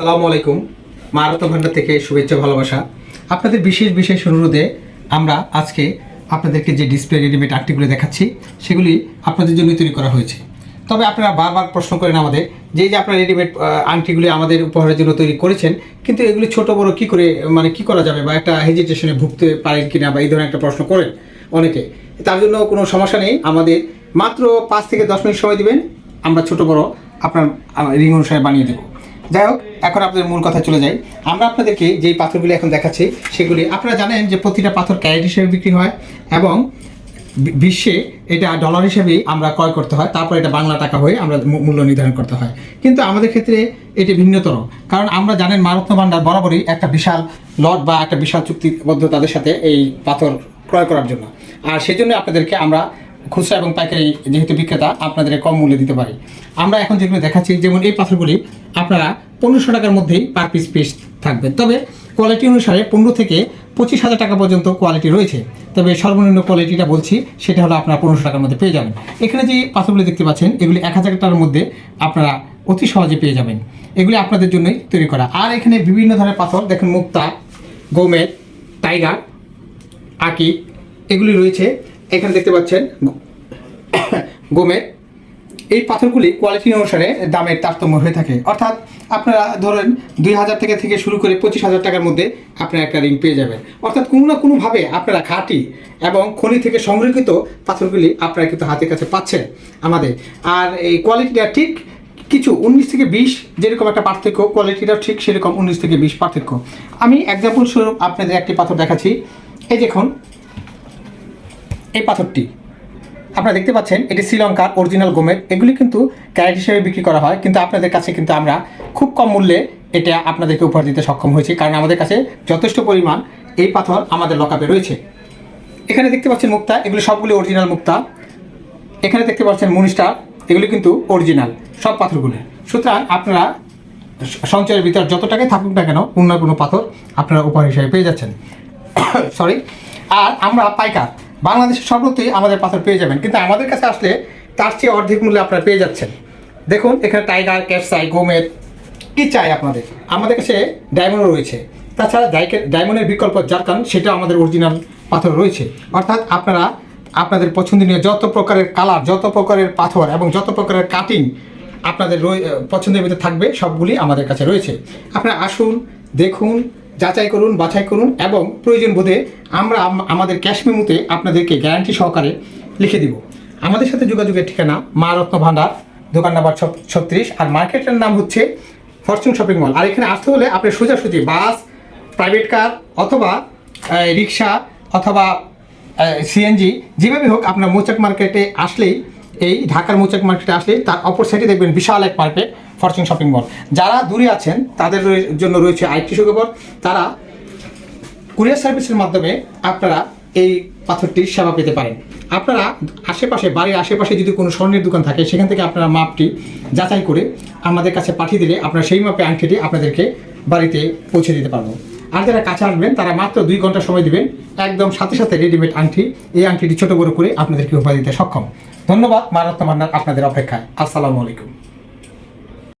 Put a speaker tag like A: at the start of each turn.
A: সালামু আলাইকুম। মা রত্ন ভান্ডার থেকে শুভেচ্ছা, ভালোবাসা। আপনাদের বিশেষ বিশেষ অনুরোধে আমরা আজকে আপনাদেরকে যে ডিসপ্লে রেডিমেড আর্টগুলো দেখাচ্ছি, সেগুলি আপনাদের জন্য তৈরি করা হয়েছে। তবে আপনারা বারবার প্রশ্ন করেন আমাদের, যে যে আপনারা রেডিমেড আংটিগুলি আমাদের উপহারের জন্য তৈরি করেছেন, কিন্তু এগুলি ছোট, বড় কি করে মানে কি করা যাবে বা একটা হেজিটেশনে ভুগতে পারেন কিনা বা এই ধরনের একটা প্রশ্ন করেন অনেকে। তার জন্য কোনো সমস্যা নেই, আমাদের মাত্র পাঁচ থেকে দশ মিনিট সময় দিবেন, আমরা ছোট, বড় আপনার রিং অনুসারে বানিয়ে দেবো। যাই হোক, এখন আপনাদের মূল কথা চলে যাই। আমরা আপনাদেরকে যেই পাথরগুলি এখন দেখাচ্ছি, সেগুলি আপনারা জানেন যে প্রতিটা পাথর ক্যারেট হিসেবে বিক্রি হয় এবং বিশ্বে এটা ডলার হিসেবেই আমরা ক্রয় করতে হয়, তারপর এটা বাংলা টাকা হয়ে আমরা মূল্য নির্ধারণ করতে হয়। কিন্তু আমাদের ক্ষেত্রে এটি ভিন্নতর, কারণ আমরা জানেন মারত্ন ভান্ডার বরাবরই একটা বিশাল লট বা একটা বিশাল চুক্তিবদ্ধ তাদের সাথে এই পাথর ক্রয় করার জন্য। আর সেজন্য আপনাদেরকে আমরা খুচরা এবং পাইকারি যেহেতু বিক্রেতা, আপনাদের কম মূল্যে দিতে পারি। আমরা এখন যেগুলো দেখাচ্ছি, যেমন এই পাথরগুলি, আপনারা পনেরোশো টাকার মধ্যেই পার পিস পিস থাকবে তবে কোয়ালিটি অনুসারে পনেরো থেকে পঁচিশ হাজার টাকা পর্যন্ত কোয়ালিটি রয়েছে। তবে সর্বনিম্ন কোয়ালিটিটা বলছি, সেটা হলো আপনারা পনেরোশো টাকার মধ্যে পেয়ে যাবেন। এখানে যে পাথরগুলি দেখতে পাচ্ছেন, এগুলি এক হাজার টাকার মধ্যে আপনারা অতি সহজে পেয়ে যাবেন। এগুলি আপনাদের জন্যই তৈরি করা। আর এখানে বিভিন্ন ধরনের পাথর, দেখুন মুক্তা গোমেদ টাইগার আকি এগুলি রয়েছে। এখানে দেখতে পাচ্ছেন গোমের এই পাথরগুলি কোয়ালিটি অনুসারে দামের তারতম্য হয়ে থাকে। অর্থাৎ আপনারা ধরেন দুই হাজার থেকে থেকে শুরু করে পঁচিশ হাজার টাকার মধ্যে আপনারা একটা রিং পেয়ে যাবেন। অর্থাৎ কোনো না কোনোভাবে আপনারা খাঁটি এবং খনি থেকে সংরক্ষিত পাথরগুলি আপনারা কিন্তু হাতের কাছে পাচ্ছেন আমাদের। আর এই কোয়ালিটিটা ঠিক কিছু উনিশ থেকে বিশ যেরকম একটা পার্থক্য কোয়ালিটিটাও ঠিক সেরকম উনিশ থেকে বিশ পার্থক্য। আমি এক্সাম্পল স্বরূপ আপনাদের একটি পাথর দেখাচ্ছি। এই দেখুন এই পাথরটি। আপনারা দেখতে পাচ্ছেন, এটি শ্রীলঙ্কার অরিজিনাল গোমের এগুলি কিন্তু ক্যারেট হিসেবে বিক্রি করা হয়, কিন্তু আপনাদের কাছে কিন্তু আমরা খুব কম মূল্যে এটা আপনাদেরকে উপহার দিতে সক্ষম হয়েছি, কারণ আমাদের কাছে যথেষ্ট পরিমাণ এই পাথর আমাদের লকাপে রয়েছে। এখানে দেখতে পাচ্ছেন মুক্তা, এগুলি সবগুলি অরিজিনাল মুক্তা। এখানে দেখতে পাচ্ছেন মুনিস্টার, এগুলি কিন্তু অরিজিনাল, সব পাথরগুলি। সুতরাং আপনারা সঞ্চয়ের ভিতর যত টাকাই থাকুক না কেন অন্য কোনো পাথর আপনারা উপহার হিসেবে পেয়ে যাচ্ছেন। সরি আর আমরা পাইকার। বাংলাদেশের সর্বত্রই আমাদের পাথর পেয়ে যাবেন। কিন্তু আমাদের কাছে আসলে তার চেয়ে অর্ধেক মূল্যে আপনারা পেয়ে যাচ্ছেন। দেখুন, এখানে টাইগার ক্যাপসাই গোমেদ, কি চাই আপনাদের? আমাদের কাছে ডায়মন্ডও রয়েছে। তাছাড়া ডায়মন্ডের বিকল্প জারকান সেটা আমাদের অরিজিনাল পাথর রয়েছে। অর্থাৎ আপনারা আপনাদের পছন্দনীয় যত প্রকারের কালার, যত প্রকারের পাথর এবং যত প্রকারের কাটিং আপনাদের পছন্দের ভিতরে থাকবে, সবগুলি আমাদের কাছে রয়েছে। আপনারা আসুন, দেখুন, যাচাই করুন, বাছাই করুন এবং প্রয়োজন বোধে আমরা আমাদের ক্যাশ মেমোতে আপনাদেরকে গ্যারান্টি সহকারে লিখে দিব। আমাদের সাথে যোগাযোগের ঠিকানা মা রত্ন ভান্ডার, দোকান নাম্বার ছত্রিশ, আর মার্কেটের নাম হচ্ছে ফরচুন শপিং মল আর এখানে আসতে হলে আপনি সোজাসুজি বাস প্রাইভেট কার অথবা রিক্সা অথবা সিএনজি যেভাবে হোক আপনার মৌচাক মার্কেটে আসলেই, এই ঢাকার মৌচাক মার্কেটে আসলে তার অপর সাইডে দেখবেন বিশাল এক মার্কেট ফরচুন শপিং মল যারা দূরে আছেন, তাদের জন্য রয়েছে আরেকটি সুখবর। তারা কুরিয়ার সার্ভিসের মাধ্যমে আপনারা এই পাথরটির সেবা পেতে পারেন। আপনারা আশেপাশে, বাড়ির আশেপাশে যদি কোনো স্বর্ণের দোকান থাকে, সেখান থেকে আপনারা মাপটি যাচাই করে আমাদের কাছে পাঠিয়ে দিলে আপনারা সেই মাপে আংটিটি আপনাদেরকে বাড়িতে পৌঁছে দিতে পারব। আর যারা কাছে আসবেন, তারা মাত্র দুই ঘণ্টা সময় দিবেন। একদম সাথে সাথে রেডিমেড আংটি, এই আংটিটি ছোট বড় করে আপনাদেরকে উপহার দিতে সক্ষম। ধন্যবাদ মারাত্মা মান্নার আপনাদের অপেক্ষায়। আসসালামু আলাইকুম।